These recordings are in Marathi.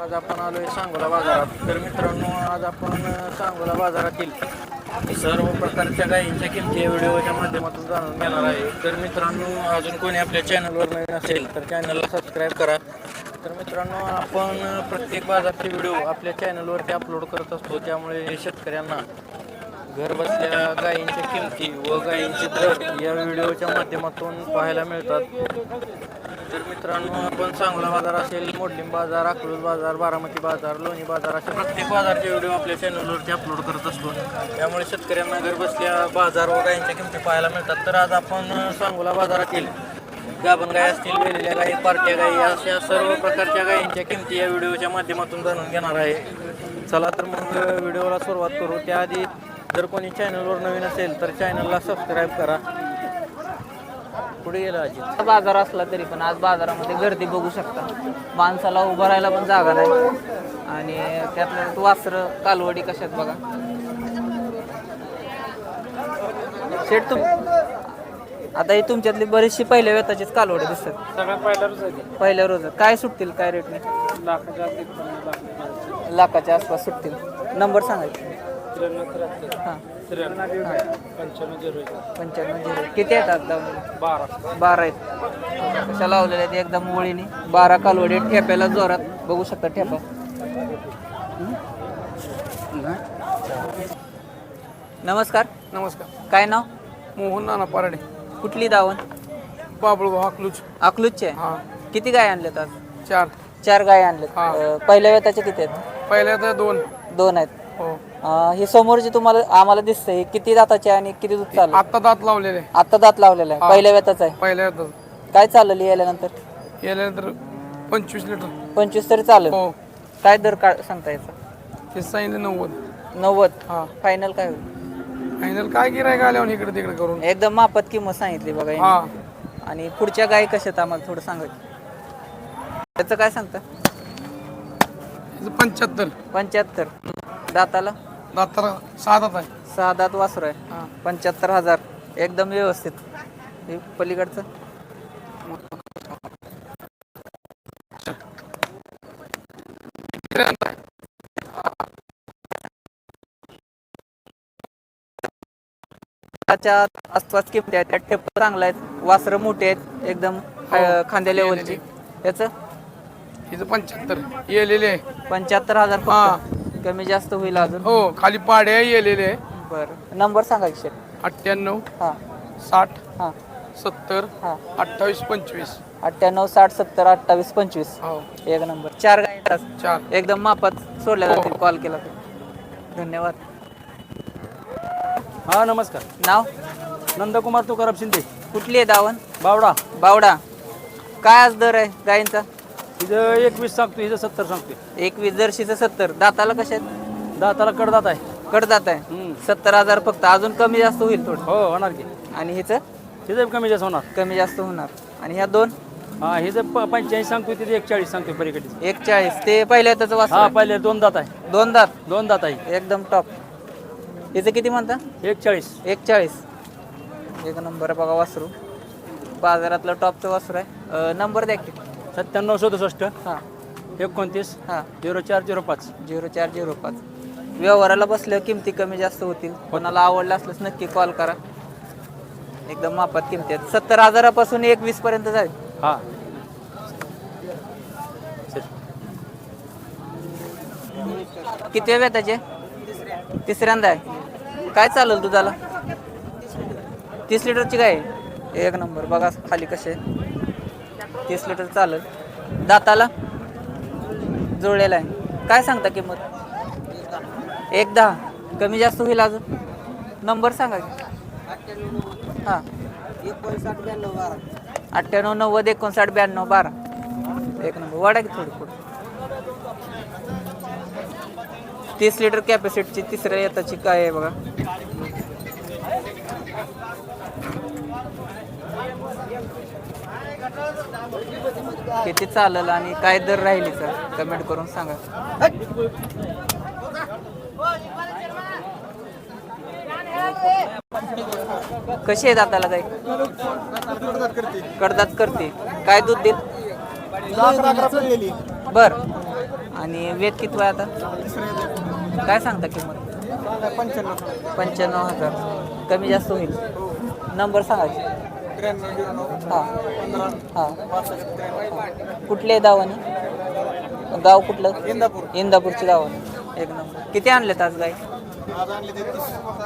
आज आपण आलोय सांगोला बाजारात. तर मित्रांनो आज आपण सांगोला बाजारातील सर्व प्रकारच्या गायींच्या किमती या व्हिडिओच्या माध्यमातून जाणून घेणार आहे. तर मित्रांनो अजून कोणी आपल्या चॅनलवर नवीन असेल तर चॅनलला सबस्क्राईब करा. तर मित्रांनो आपण प्रत्येक बाजारचे व्हिडिओ आपल्या चॅनलवरती अपलोड करत असतो. त्यामुळे शेतकऱ्यांना घर बसल्या गायींच्या किमती व गायींचे दर या व्हिडिओच्या माध्यमातून पाहायला मिळतात. तर मित्रांनो आपण चांगला बाजार असेल मोडलिंब बाजार अकलूज बाजार बारामती बाजार लोणी बाजार असे प्रत्येक बाजारचे व्हिडिओ आपल्या चॅनलवरती अपलोड करत असतो. त्यामुळे शेतकऱ्यांना घर बसल्या बाजार व गायींच्या किमती पाहायला मिळतात. तर आज आपण सांगोला बाजारातील गाभण गाय असतील वेलेल्या गायी पार्ट्या गायी अशा सर्व प्रकारच्या गायींच्या किमती या व्हिडिओच्या माध्यमातून जाणून घेणार आहे. चला तर मग व्हिडिओला सुरुवात करू. त्याआधी जर कोणी चॅनलवर नवीन असेल तर चॅनलला सबस्क्राईब करा. पुढे गेलं अजित बाजार असला तरी पण आज बाजारामध्ये गर्दी बघू शकता. माणसाला उभं राहायला पण जागा नाही. आणि त्यातल्या त्यात वासरं कालवडी कशात बघा. शेट तुम आता ही तुमच्यातली बरीचशी पहिल्या वेताचीच कालवडी दिसतात. सगळ्या पहिल्याच पहिल्या रोज काय सुटतील काय रेटने लाखाच्या आसपास सुटतील. नंबर सांगायचे हां. पंच्याण्णव झिरो किती आहेत लावलेले बारा. बारा आहेत. कशा लावलेल्या आहेत एकदम मुळीने बारा कालवडी ठेप्याला जोरात. बघू शकता ठेपा. नमस्कार. नमस्कार. काय नाव? मोहन नाना पारडे. कुठली दावण? बाबळू हाकलूच अकलूजचे? हा. किती गाय आणल्यात आज? चार. चार गाय आणल्यात पहिल्या वेताचे किती आहेत? पहिल्या तर दोन. दोन आहेत. हो. अं, ही समोरची तुम्हाला आम्हाला दिसतंय ही किती दाताची आहे आणि किती दूध चाललं आत्ता दात लावलेले. आता दात लावलेला आहे. पहिल्या वेताचा आहे. पहिल्या दात काय चाललं यायल्यानंतर गेल्यानंतर पंचवीस लिटर. पंचवीस तरी चालेल. हो. काय दर का सांगता याचा? ते सांगितलं नव्वद. नव्वद? हा. फायनल काय? होईल फायनल काय गिरायक आल्यावर इकडे तिकडे करून. एकदम मापात किंमत सांगितली बघा यांनी. हा. आणि पुढच्या गायी कशा आहेत आम्हाला थोडं सांगायचं त्याचं काय सांगता? पंच्याहत्तर. पंच्याहत्तर. दाताला? दातारा सहा दात आहे. सहा दात वासर आहे. हा. पंच्याहत्तर हजार. एकदम व्यवस्थित. हे पलीकडचं. त्याच्या आसपास किमती आहेत. त्या टेप चांगला आहेत. वासरं मोठी आहेत. एकदम अं, खांद्या लेवलची याचं? हिचं पंच्याहत्तर. येलेले पंच्याहत्तर हजार हा. कमी जास्त होईल अजून? हो खाली पाडे आहे येलेले. आहे बरं. नंबर सांगा की शेट अठ्ठ्याण्णव हां. साठ हां. सत्तर हां. अठ्ठावीस पंचवीस. अठ्ठ्याण्णव साठ सत्तर अठ्ठावीस पंचवीस. हो. एक नंबर. चार गाय. चार. एकदम मापात सोडल्या हो. जातील कॉल केला तर. धन्यवाद. हा नमस्कार. नाव? नंदकुमार तुकाराम शिंदे. कुठली आहे दावण? बावडा. बावडा. काय आज दर आहे गायींचा हिचं एकवीस सांगतो हिचं सत्तर सांगतोय. एकवीस जर्शीचं सत्तर दाताला कशा आहेत? दाताला कडदात आहे. कडदात आहे. हम्म. सत्तर हजार फक्त अजून कमी जास्त होईल थोडं. हो होणार की. आणि हिचं? हिचं बी कमी जास्त होणार. कमी जास्त होणार. आणि ह्या दोन? हा हिचं प पंच्याऐंशी सांगतोय तिथे एकचाळीस सांगतोय पलीकडे. एक चाळीस ते पहिल्या त्याचं हा वासर पहिले दोन दात आहे. दोन दात? दोन दात आहे. एकदम टॉप हिचं किती म्हणता? एकचाळीस. एक चाळीस एक नंबर बघा वासरू. बाजारातलं टॉपचं वासरू आहे. नंबर द्या की. सत्त्याण्णव सदुसष्ट. हां. एकोणतीस. हां. झिरो चार झिरो पाच. झिरो चार झिरो पाच. व्यवहाराला बसल्यावर किमती कमी जास्त होतील? कोणाला आवडलं असल्यास नक्की कॉल करा. एकदम मापात किमती आहेत. सत्तर हजारापासून एक वीस पर्यंत जाईल. हा. किती वेळ त्याचे तिसऱ्यांदा आहे. काय चालेल दुधाला? तीस लिटरची काय आहे? एक नंबर. बघा खाली कसे तीस लिटर चालेल. दाताला? जुळलेला आहे. काय सांगता किंमत? एक दहा. कमी जास्त होईल अजून? नंबर सांगा की. हां. अठ्ठ्याण्णव नव्वद एकोणसाठ ब्याण्णव बारा. एक नंबर. वाढा की थोडी पुढे. तीस लिटर कॅपॅसिटीची तिसऱ्या येताची काय आहे बघा? किती चालेल आणि काय दर राहिली सर? कमेंट करून सांगा. कशी आहे दाताला काही कडदात करते. काय दूध देईल? बर. आणि वेद किती आहे आता? काय सांगता किंमत? पंच्याण्णव. पंच्याण्णव हजार. कमी जास्त होईल. नंबर सांगायचे हां. हां कुठले दावाने गाव कुठलं? इंदापूर. इंदापूरची दावाने एक नंबर. किती आणलेत आज गाय?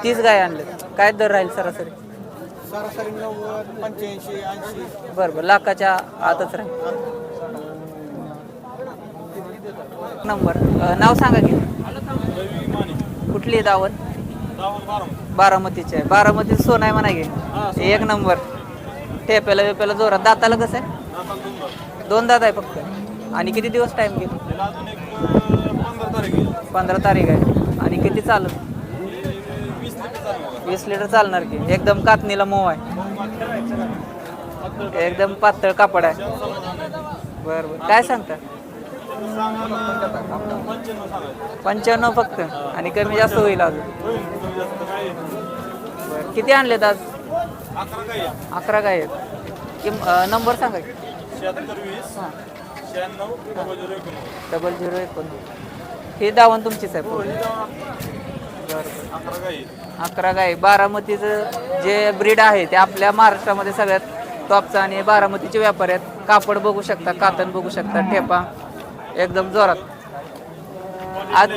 तीस. गाय आणलेत. काय दर राहील सरासरी? सरासरी नव्वद पंच्याऐंशी ऐंशी. बरं बरं. लाखाच्या आतच राहील. नंबर. नाव सांगा की. कुठली दावण? बारामतीचे आहे. बारामती सोन आहे म्हणा की. एक नंबर. टेप्याला वेप्याला जोरात दाताला कसं आहे? दोन दात आहे फक्त. आणि किती दिवस टाइम घेईल? पंधरा तारीख आहे. आणि किती चालत वीस लिटर चालणार की? एकदम कातणीला मऊ आहे. एकदम पातळ कापड आहे. बरं बरं. काय सांगता? पंच्याण्णव फक्त. आणि कमी जास्त होईल अजून. किती आणलेत आज? अकरा काय आहेत. किम नंबर सांगा. की हां. डबल झिरो एकोण हे दावण तुमचीच आहे पूर्ण. बरं अकरा गाय बारामतीचं जे ब्रीड आहे ते आपल्या महाराष्ट्रामध्ये सगळ्यात टॉपचं आणि बारामतीचे व्यापारी आहेत. कापड बघू शकता कातन बघू शकता ठेपा. एकदम जोरात. आज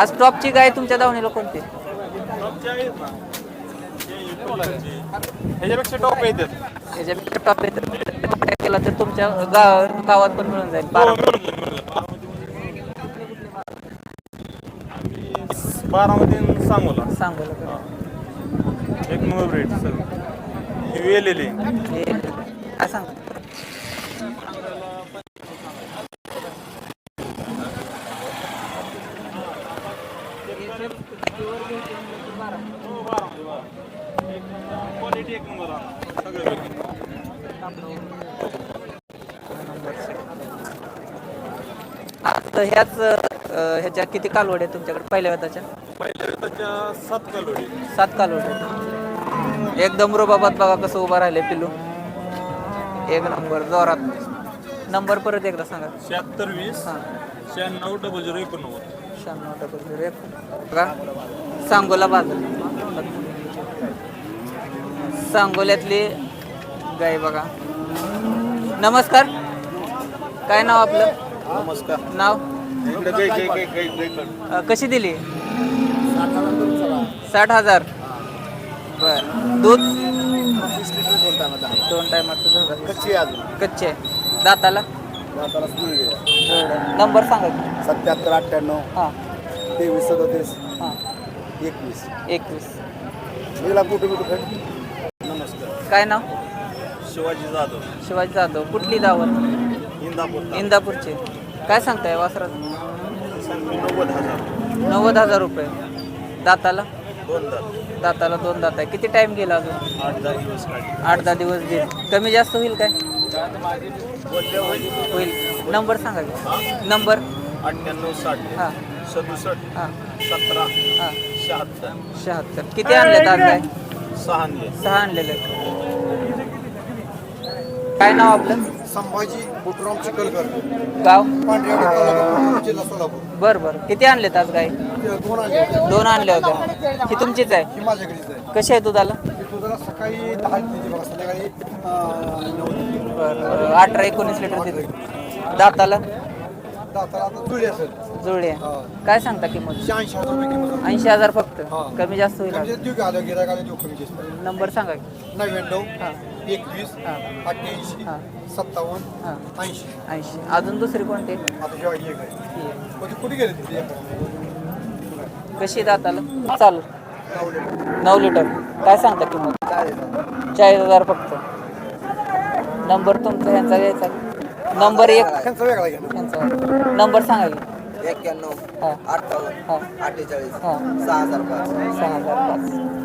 आज टॉपची गाय तुमच्या दावणीला कोणती? ह्याच्यापेक्षा टॉप येतात याच्यापेक्षा टॉप येतं केला तर तुमच्या गाव गावात पण मिळून जाईल. बारा बारामती सांगोला. सांगू एक नंबर ब्रेड सर ही वेलेली काय सांग क्वालिटी एक नंबर आता ह्याच ह्याच्या किती कालवड आहेत तुमच्याकडे? पहिल्या वेताच्या पहिल्या त्याच्या सात कलोडी सात कालवड एकदम रुबाबात बघा कसं उभा राहिले पिल्लू. एक नंबर जोरात. नंबर परत एकदा सांगा. शहात्तर वीस. शहाण्णव डबल झिरो एकोणनव्वद. शहाण्णव डबल झिरो एक बघा. सांगोला बाजार. सांगोल्यातली गाय बघा. नमस्कार. काय नाव आपलं? नमस्कार. नाव? इकडे अ, कशी दिली? साठ हजार बर. दूध? दोन टायमाचं कच्ची अजून. कच्चे दाताला? नंबर सांगा की. सत्याहत्तर अठ्ठ्याण्णव हां. तेवीस सदतीस हां. एकवीस. एकवीस. कुठे कुठे? काय नाव? शिवाजी जाधव. शिवाजी जाधव. कुठली दावत इंदापूर इंदापूरचे. काय सांगताय वासरात नव्वद हजार. नव्वद हजार रुपये. दाताला? दोन हजार दाताला दोन दात आहे. किती टाइम गेला अजून? आठ दहा दिवस काढले. आठ दहा दिवस गेले. कमी जास्त होईल काय? होईल. नंबर सांगा की. नंबर? अठ्ठ्याण्णव साठ. हां. सदुसष्ट. हां. सतरा. हां. शहात्तर. शहात्तर. किती आणले आज काय सहा आणले. सहा आणलेले काय नाव आपलं? संभाजी बुटराम चिखलकर. गाव? जिल्हा सोलापूर. बर बर. किती आणलेत आज गाय दोन आणले दोन आणल्या होत्या ही तुमचीच आहे? ही माझ्याकडेच आहे. कशी आहे दुधाला? सकाळी दहा देते बघा संध्याकाळी अं, नऊ. देते. बर. अठरा एकोणीस लिटर देते. दाताला? दाताला आता जुळी असेल. हा. काय सांगता किंमत? शहाऐंशी हजार रुपये किंमत ऐंशी हजार फक्त. हा. कमी जास्त होईल आज. देऊ का? आलं गिराक आलं देऊ कमी जास्त. नंबर सांगा की. नव्याण्णव हां. एकवीस हां. अठ्ठ्याऐंशी हां. सत्तावन्न हां. ऐंशी. ऐंशी. अजून दुसरी कोणती? आता जेव्हा एक आहे. ही आहे. मग ती कुठे गेली ती? कशी दाताला? चालू. नऊ लिटर. काय सांगता किंमत? चाळीस हजार. फक्त. नंबर तुमचा ह्यांचा घ्यायचा नंबर एक. त्यांचा वेगळा घ्या ह्यांचा नंबर सांगा की. एक्क्याण्णव अठ्ठावन्न अठ्ठेचाळीस सहा हजार पाच. सहा हजार पाच.